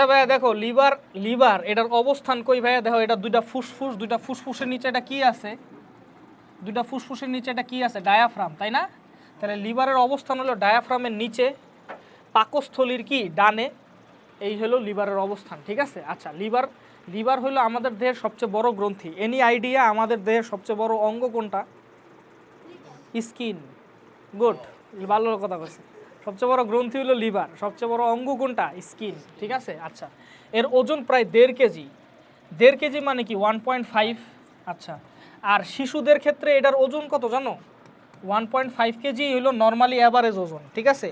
ভাইয়া দেখো, liver liver, এটার অবস্থান কই ভাইয়া? দেখো, এটা দুইটা ফুসফুস, দুইটা ফুসফুসের নিচে এটা কি আছে? দুইটা ফুসফুসের নিচে এটা কি আছে? ডায়াফ্রাম, তাই না? তাহলে লিভারের অবস্থান হলো ডায়াফ্রামের নিচে, পাকস্থলীর কি? ডানে। এই হলো লিভারের অবস্থান, ঠিক আছে? আচ্ছা লিভার লিভার হলো আমাদের দেহের সবচেয়ে বড় গ্রন্থি। এনি আইডিয়া আমাদের দেহের সবচেয়ে বড় অঙ্গ কোনটা? স্কিন গুড ভালো কথা বলছে। সবচেয়ে বড় গ্রন্থি হলো লিভার, সবচেয়ে বড় অঙ্গ কোনটা? স্কিন, ঠিক আছে? আচ্ছা এর ওজন প্রায় দেড় কেজি। দেড় কেজি মানে কি? ওয়ান পয়েন্ট ফাইভ আচ্ছা। আর শিশুদের ক্ষেত্রে এটার ওজন কত জানো? ওয়ান পয়েন্ট ফাইভ কেজি হলো নর্মালি অ্যাভারেজ ওজন, ঠিক আছে?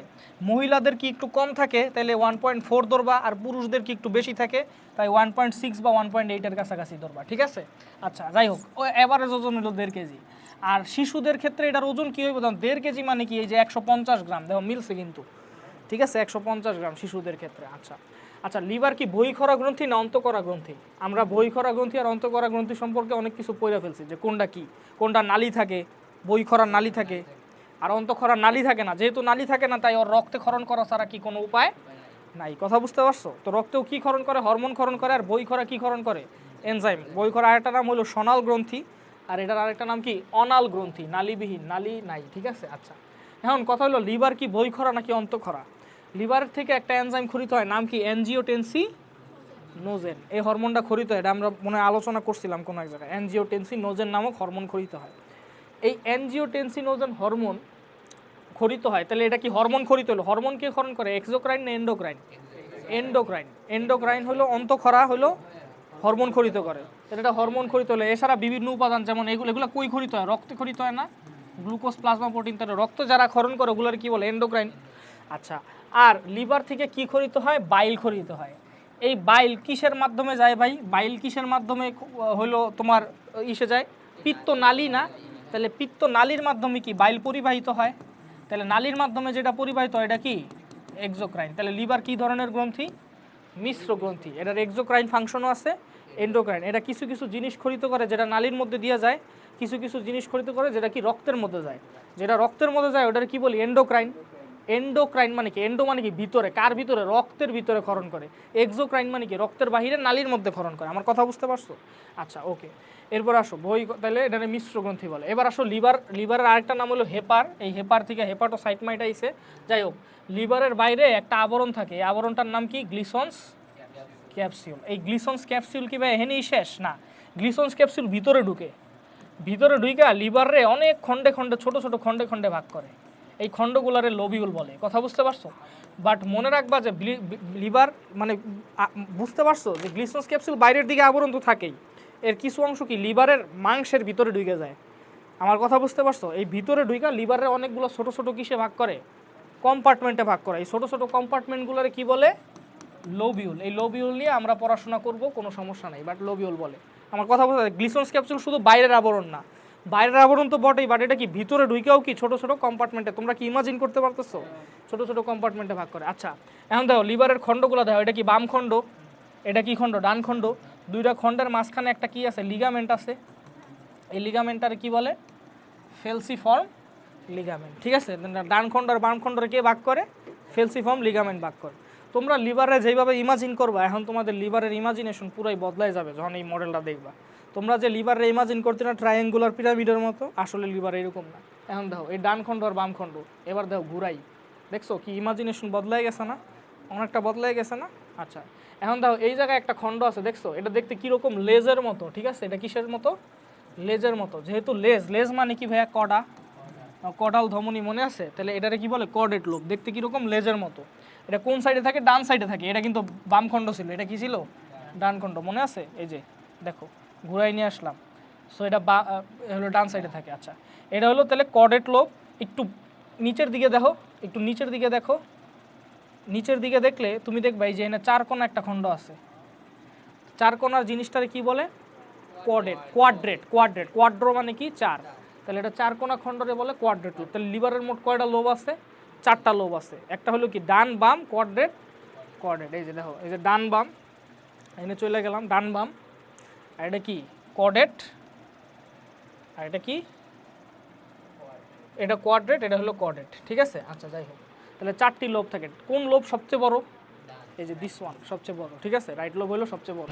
মহিলাদের কি একটু কম থাকে তাহলে ওয়ান পয়েন্ট ফোর ধরবা, আর পুরুষদের কি একটু বেশি থাকে, তাই ওয়ান পয়েন্ট সিক্স বা ওয়ান পয়েন্ট এইটের কাছাকাছি ধরবা, ঠিক আছে? আচ্ছা যাই হোক, ও অ্যাভারেজ ওজন হলো দেড় কেজি। আর শিশুদের ক্ষেত্রে এটার ওজন কী হইব? তখন দেড় কেজি মানে কি? এই যে একশো পঞ্চাশ গ্রাম, দেখো মিলছে কিন্তু। ঠিক আছে? একশো পঞ্চাশ গ্রাম শিশুদের ক্ষেত্রে আচ্ছা। আচ্ছা লিভার কি বই খরা গ্রন্থি না অন্তকরা গ্রন্থি? আমরা বই খরা গ্রন্থি আর অন্তকরা গ্রন্থি সম্পর্কে অনেক কিছু পড়ে ফেলছি যে কোনটা কি? কোনটা নালি থাকে? বই খরা নালি থাকে? আর অন্তঃক্ষরা নালি থাকে না? যেহেতু নালি থাকে না, তাই ওর রক্তে ক্ষরণ করা ছাড়া কি কোনো উপায় নাই? কথা বুঝতে পারছ? তো রক্তেও কি ক্ষরণ করে? হরমোন ক্ষরণ করে? আর বই খরা কি ক্ষরণ করে? এনজাইম। বই খরা আরেকটা নাম হলো সোনাল গ্রন্থি। আর এটার আরেকটা নাম কি? অনাল গ্রন্থি, নালিবিহীন, নালি নাই, ঠিক আছে? আচ্ছা। এখন কথা হলো, লিভার কি বই খরা নাকি অন্তঃক্ষরা লিভারের থেকে একটা এনজাইম খরিত হয়, নাম কি? এনজিওটেন্সি নোজেন। এই হরমোনটা খরিত হয়, এটা আমরা মনে আলোচনা করছিলাম কোনো এক জায়গায়। এনজিওটেন্সি নোজেন নামক হরমোন খরিত হয়। এই এনজিওটেন্সি নোজেন হরমোন খরিত হয়, তাহলে এটা কি হরমোন খরিত হলো? হরমোন কে খরণ করে এক্সোক্রাইন না এন্ডোক্রাইন এন্ডোক্রাইন এন্ডোক্রাইন হলো অন্তঃক্ষরা হলো হরমোন খরিত করে। এটা হরমোন খরিত হলে এছাড়া বিভিন্ন উপাদান যেমন এগুলো এগুলো কই খরিত হয়? রক্তে খরিত হয় না? গ্লুকোজ, প্লাজমা, প্রোটিন, তাহলে রক্ত যারা ক্ষরণ করে, ওগুলোর কী বলে? এন্ডোক্রাইন আচ্ছা আর লিভার থেকে কি খরিত হয়? বাইল খরিত হয়। এই বাইল কিসের মাধ্যমে যায় ভাই? বাইল কিসের মাধ্যমে হলো তোমার ইসে যায়? পিত্ত নালী না? তাহলে পিত্ত নালীর মাধ্যমে কি বাইল পরিবাহিত হয়? তাহলে নালীর মাধ্যমে যেটা পরিবাহিত হয়, এটা কি? এক্সোক্রাইন তাহলে লিভার কি ধরনের গ্রন্থি? মিশ্র গ্রন্থি। এটার এক্সোক্রাইন ফাংশনও আছে। এন্ডোক্রাইন এটা কিছু কিছু জিনিস খরিত করে যেটা নালীর মধ্যে দিয়ে যায়, কিছু কিছু জিনিস খরিত করে যেটা কি রক্তের মধ্যে যায়। যেটা রক্তের মধ্যে যায়, ওটার কি বলি? এন্ডোক্রাইন এন্ডোক্রাইন মানে কি? এন্ডো মানে কি? ভিতরে, কার ভিতরে? রক্তের ভিতরে ক্ষরণ করে। এক্সোক্রাইন মানে কি? রক্তের বাহিরে নালীর মধ্যে ক্ষরণ করে। আমার কথা বুঝতে পারছ? আচ্ছা ওকে এরপর আসো, বই তাহলে এটা মিশ্র গ্রন্থি বলে। এবার আসো, লিভার, লিভারের আরেকটা নাম হলো হেপার। এই হেপার থেকে হেপাটোসাইটমাইট আইসে যাই হোক, লিভারের বাইরে একটা আবরণ থাকে। এই আবরণটার নাম কি? গ্লিসন্স। ক্যাপসিউল এই গ্লিসন্স ক্যাপসিউল কি ভাই, এখানেই শেষ? না গ্লিসন্স ক্যাপসিউল ভিতরে ঢুকে। ভিতরে ঢুইকা লিভারে অনেক খণ্ডে খণ্ডে, ছোট ছোট খণ্ডে খণ্ডে ভাগ করে। এই খণ্ডগুলারে লোবিউল বলে। কথা বুঝতে পারছ? বাট মনে রাখবা যে লিভার মানে বুঝতে পারছ যে গ্লিসন্স ক্যাপসুল বাইরের দিকে আবরণ তো থাকেই। এর কিছু অংশ কি লিভারের মাংসের ভিতরে ঢুকে যায়? আমার কথা বুঝতে পারছ? এই ভিতরে ঢুইকা লিভারের অনেকগুলো ছোট ছোট কিসে ভাগ করে? কম্পার্টমেন্টে ভাগ করে। এই ছোট ছোট কম্পার্টমেন্টগুলোরে কি বলে? লোবিউল এই লোবিউল নিয়ে আমরা পড়াশোনা করব, কোনো সমস্যা নেই বাট লোবিউল বলে। আমার কথা বলতে গ্লিসন্স ক্যাপসুল শুধু বাইরের আবরণ না, বাইরের আবরণ তো বটেই বাট এটা কি ভিতরে ঢুকেও কি ছোট ছোট কম্পার্টমেন্টে তোমরা কি ইমাজিন করতে পারতেছো? ছোট ছোট কম্পার্টমেন্টে ভাগ করে। আচ্ছা এখন দেখো লিভারের খণ্ডগুলো দেখো, এটা কি বাম খণ্ড? এটা কি খণ্ড? ডান খণ্ড। দুইটা খণ্ডের মাঝখানে একটা কি আছে? লিগামেন্ট আছে। এই লিগামেন্টার কি বলে? ফেলসিফর্ম লিগামেন্ট ঠিক আছে? ডান খণ্ড আর বাম খণ্ডরে কে ভাগ করে? ফেলসিফর্ম লিগামেন্ট ভাগ করে। তোমরা লিভারে যেভাবে ইমাজিন করবা, এখন তোমাদের লিভারের ইমাজিনেশন পুরাই বদলাই যাবে যখন এই মডেলটা দেখবা। তোমরা যে লিভারে ইমাজিন করতে না ট্রায়াঙ্গুলার পিরামিডের মতো, আসলে লিভার এরকম না। এখন দেখো, এই ডান খণ্ড আর বাম খণ্ড, এবার দেখো ঘুরাই। দেখছ কি ইমাজিনেশন বদলাই গেছে না? অনেকটা বদলাই গেছে না? আচ্ছা এখন দেখো এই জায়গায় একটা খণ্ড আছে, দেখছ? এটা দেখতে কীরকম লেজের মতো, ঠিক আছে? এটা কিসের মতো? লেজের মতো, যেহেতু লেজ লেজ মানে কি ভাইয়া? কডা। কডাল ধমনী মনে আছে? তাহলে এটারে কি বলে? কর্ডেট লোক দেখতে কীরকম? লেজের মতো। এটা কোন সাইডে থাকে? ডান সাইডে থাকে। এটা কিন্তু বাম খণ্ড ছিল। এটা কি ছিল? ডান খণ্ড। মনে আছে? এই যে, দেখো, ঘুরাই নিয়ে আসলাম। সো এটা বা হলো ডান সাইডে থাকে। আচ্ছা। এটা হলো তাহলে কর্ডেট লোক একটু নিচের দিকে দেখো। একটু নিচের দিকে দেখো। নিচের দিকে দেখলে তুমি দেখবে, এই যে এখানে চার কোণা একটা খণ্ড আছে। চার কোণার জিনিসটারে কি বলে? কোয়াড্রেট কোয়াড্রেট কোয়াড্রেট কোয়াড্রো মানে কি? চার। তাহলে এটা চার কোণা খণ্ডরে বলে কোয়াড্রেট লোব তাহলে লিভারের মোট কয়টা লোব আছে? চারটা লোব আছে। একটা হলো কি, ডান বাম কোয়াড্রেট কোয়াড্রেট এই যে দেখো, এই যে ডান বাম এনে চলে গেলাম, ডান বাম। আর এটা কি কোয়াড্রেট আর এটা কি? এটা কোয়াড্রেট এটা হলো কোয়াড্রেট ঠিক আছে? আচ্ছা যাই হোক। তাহলে চারটি লোভ থাকে। কোন লোভ সবচেয়ে বড়? এই যে দিস ওয়ান সবচেয়ে বড়। ঠিক আছে? রাইট লোভ হলো সবচেয়ে বড়।